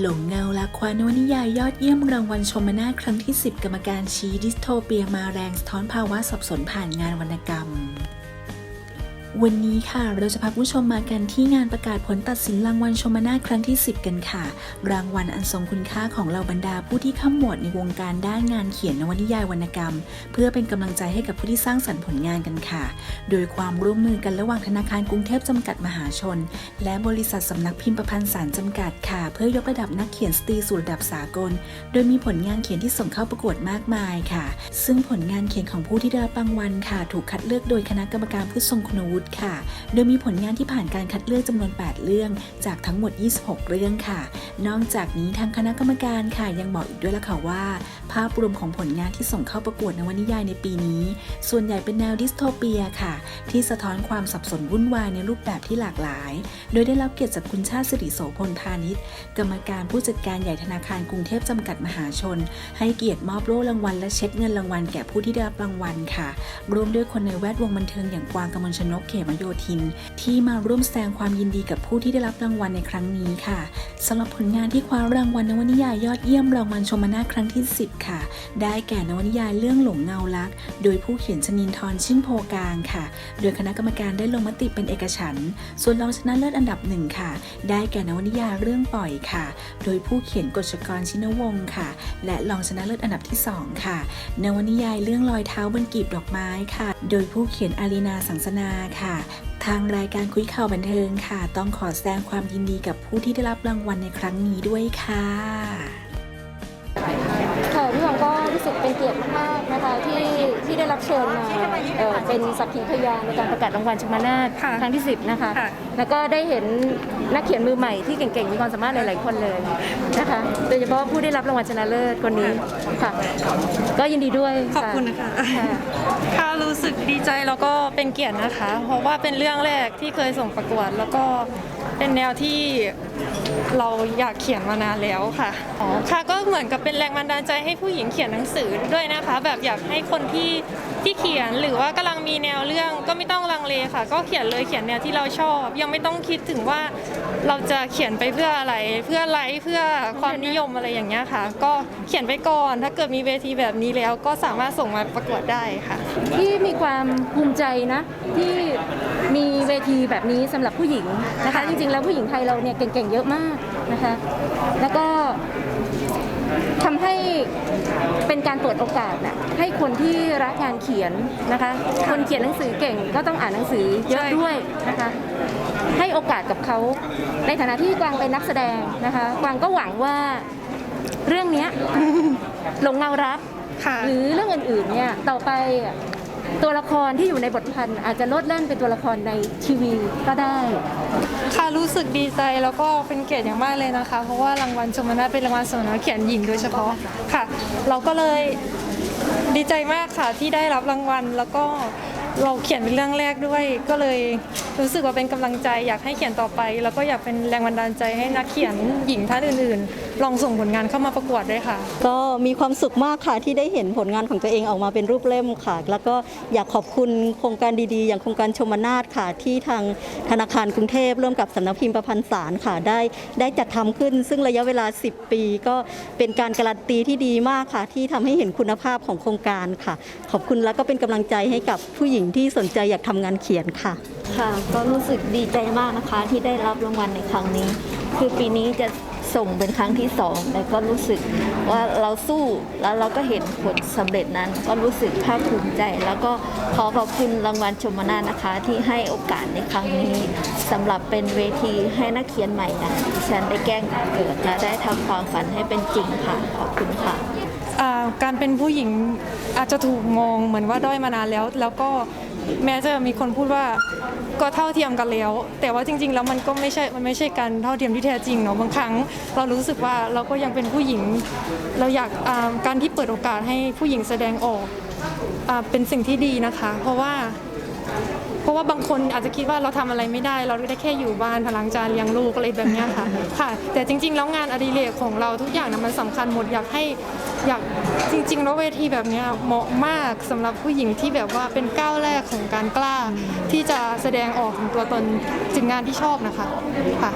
หลงเงาละควานวนิยายยอดเยี่ยมรางวัลชมนาครั้งที่ 10 กรรมการชี้ดิสโทเปียมาแรงสะท้อนภาวะสับสนผ่านงานวรรณกรรม วันนี้ค่ะเราจะพาผู้ชมมากันที่งานประกาศผลตัดสินรางวัลชมนาครั้งที่ 10 กันค่ะ รางวัลอันทรงคุณค่าของเหล่าบรรดาผู้ที่ข้ามหมวดในวงการด้านงานเขียนนวนิยายวรรณกรรม เพื่อเป็นกำลังใจให้กับผู้ที่สร้างสรรค์ผลงานกันค่ะ โดยความร่วมมือกันระหว่างธนาคารกรุงเทพจำกัดมหาชน และบริษัทสำนักพิมพ์ประพันธ์สารจำกัดค่ะ เพื่อยกระดับนักเขียนสตรีสู่ระดับสากล โดยมีผลงานเขียนที่ส่งเข้าประกวดมากมายค่ะ ซึ่งผลงานเขียนของผู้ที่ได้รับรางวัลค่ะ ถูกคัดเลือกโดยคณะกรรมการผู้ทรงคุณวุฒิค่ะ โดยมีผลงานที่ผ่านการคัดเลือกจำนวน 8 เรื่อง จากทั้งหมด 26 เรื่องค่ะ นอกจากนี้ทางคณะกรรมการค่ะยังบอกอีกด้วยละค่ะว่า ภาพรวมของผลงานที่ส่งเข้าประกวดนวนิยายในปีนี้ ส่วนใหญ่เป็นแนวดิสโทเปียค่ะ ที่สะท้อนความสับสนวุ่นวายในรูปแบบที่หลากหลาย โดยได้รับเกียรติจากคุณชาติสิริโสพลพาณิชย์ กรรมการผู้จัดการใหญ่ธนาคารกรุงเทพจำกัดมหาชน ให้เกียรติมอบโล่รางวัลและเช็คเงินรางวัลแก่ผู้ที่ได้รับรางวัลค่ะ รวมด้วยคนในแวดวงบันเทิงอย่างกวางกมลชนกเขมโยธิน ที่มาร่วมแสดงความยินดีกับผู้ที่ได้รับรางวัลในครั้งนี้ค่ะสำหรับผลงานที่คว้ารางวัลนวนิยายยอดเยี่ยมรางวัลชมนาครั้งที่ 10 ค่ะ ได้แก่นวนิยายเรื่องหลงเงารัก โดยผู้เขียนชนินทร์ชื่นโพกลางค่ะ โดยคณะกรรมการได้ลงมติเป็นเอกฉันท์ส่วนรองชนะเลิศอันดับหนึ่งค่ะ ได้แก่นวนิยายเรื่องปล่อยค่ะ โดยผู้เขียนกฤษกรชินวงศ์ค่ะ และรองชนะเลิศอันดับที่สองค่ะ นวนิยายเรื่องรอยเท้าบนกีบดอกไม้ค่ะ โดยผู้เขียนอารีนาสังสนาค่ะ ทางรายการคุยข่าวบันเทิงค่ะ ต้องขอแสดงความยินดีกับผู้ที่ได้รับรางวัลในครั้งนี้ด้วยค่ะ ค่ะพี่หวังก็ รู้สึกเป็นเกียรติมากๆนะคะที่ที่ได้รับเชิญมาเอ่อเป็นสักขีพยานในการประกาศรางวัลชมานาทค่ะครั้งที่ 10 นะคะ ค่ะ แล้วก็ได้เห็นนักเขียนมือใหม่ที่เก่งๆ มีความสามารถหลายๆคนเลยนะคะ โดยเฉพาะผู้ได้รับรางวัลชนะเลิศคนนี้ค่ะ ก็ยินดีด้วยขอบคุณนะคะค่ะ ค่ะรู้สึกดีใจแล้วก็เป็นเกียรตินะคะ เพราะว่าเป็นเรื่องแรกที่เคยส่งประกวด แล้วก็ เป็นแนวที่เราอยากเขียนมานานแล้วค่ะอ๋อค่ะก็เหมือนกับเป็นแรงบันดาลใจให้ผู้หญิงเขียนหนังสือด้วยนะคะ แบบอยากให้คนที่ ที่เขียนหรือว่ากำลังมีแนวเรื่องก็ไม่ต้องลังเลค่ะ ก็เขียนเลยเขียนแนวที่เราชอบ ยังไม่ต้องคิดถึงว่าเราจะเขียนไปเพื่ออะไร เพื่อไลค์เพื่อความนิยมอะไรอย่างเงี้ยค่ะ ก็เขียนไปก่อนถ้าเกิดมีเวทีแบบนี้แล้วก็สามารถส่งมาประกวดได้ค่ะที่มีความภูมิใจนะ ที่มีเวทีแบบนี้สำหรับผู้หญิงนะคะ จริงๆแล้วผู้หญิงไทยเราเนี่ยเก่งๆเยอะมากนะคะ แล้วก็ เป็นการเปิดโอกาสนะให้คนที่รักงานเขียนนะคะ คนเขียนหนังสือเก่งก็ต้องอ่านหนังสือเยอะใช่ด้วยนะคะ ให้โอกาสกับเขาในฐานะที่กวางเป็นนักแสดงนะคะกวางก็หวังว่าเรื่องเนี้ยหลงเงารักค่ะหรือเรื่องอื่นๆเนี่ยต่อไปอะ ตัวละครที่อยู่ในบทพันธ์อาจจะลดเล่นเป็นตัวละครในทีวีก็ได้ ค่ะรู้สึกดีใจแล้วก็เป็นเกียรติอย่างมากเลยนะคะ เพราะว่ารางวัลชมนาเป็นรางวัลสมนักเขียนหญิงโดยเฉพาะค่ะ เราก็เลยดีใจมากค่ะที่ได้รับรางวัล แล้วก็เราเขียนเป็นเรื่องแรกด้วย ก็เลย รู้สึกว่าเป็นกำลังใจอยากให้เขียนต่อไป แล้วก็อยากเป็นแรงบันดาลใจให้นักเขียนหญิงท่านอื่น ๆ ลองส่งผลงานเข้ามาประกวดด้วยค่ะ ก็มีความสุขมากค่ะที่ได้เห็นผลงานของตัวเองออกมาเป็นรูปเล่มค่ะ แล้วก็อยากขอบคุณโครงการดีๆ อย่างโครงการชมนาทค่ะ ที่ทางธนาคารกรุงเทพร่วมกับสำนักพิมพ์ประพันธ์สารค่ะได้ได้จัดทำขึ้น ซึ่งระยะเวลา 10 ปี ก็เป็นการการันตีที่ดีมากค่ะ ที่ทำให้เห็นคุณภาพของโครงการค่ะ ขอบคุณแล้วก็เป็นกำลังใจให้กับผู้หญิงที่สนใจอยากทำงานเขียนค่ะ ค่ะ ก็รู้สึกดีใจมากนะคะที่ได้รับรางวัลในครั้งนี้ คือปีนี้จะส่งเป็นครั้งที่สองแต่ก็รู้สึกว่าเราสู้แล้วเราก็เห็นผลสำเร็จนั้น ก็รู้สึกภาคภูมิใจ แล้วก็ขอขอบคุณรางวัลชมนานะคะ ที่ให้โอกาสในครั้งนี้สำหรับเป็นเวทีให้นักเขียนใหม่นะดิฉันได้แกล้งเกิดและได้ทำความฝันให้เป็นจริงค่ะขอบคุณค่ะ อ่าการเป็นผู้หญิงอาจจะถูกมองเหมือนว่าด้อยมานานแล้ว แล้วก็แม้จะมีคนพูดว่าก็เท่าเทียมกันแล้ว แต่ว่าจริง ๆ แล้วมันก็ไม่ใช่มันไม่ใช่การเท่าเทียมที่แท้จริงเนาะบางครั้ง เรารู้สึกว่าเราก็ยังเป็นผู้หญิง เราอยากอ่าการที่เปิดโอกาสให้ผู้หญิงแสดงออกอาเป็นสิ่งที่ดีนะคะ เพราะว่า เพราะว่าบางคนอาจจะคิดว่าเราทำอะไรไม่ได้ เราได้แค่อยู่บ้านพลังจานเลี้ยงลูกอะไรแบบนี้ค่ะ ค่ะ แต่จริง ๆ แล้วงานอดิเรกของเราทุกอย่างนะมันสำคัญหมดอยากให้อยากจริงๆแล้วเวทีแบบนี้เหมาะมากสำหรับผู้หญิงที่แบบว่าเป็นก้าวแรกของการกล้า ที่จะแสดงออกของตัวตนถึงงานที่ชอบนะคะค่ะ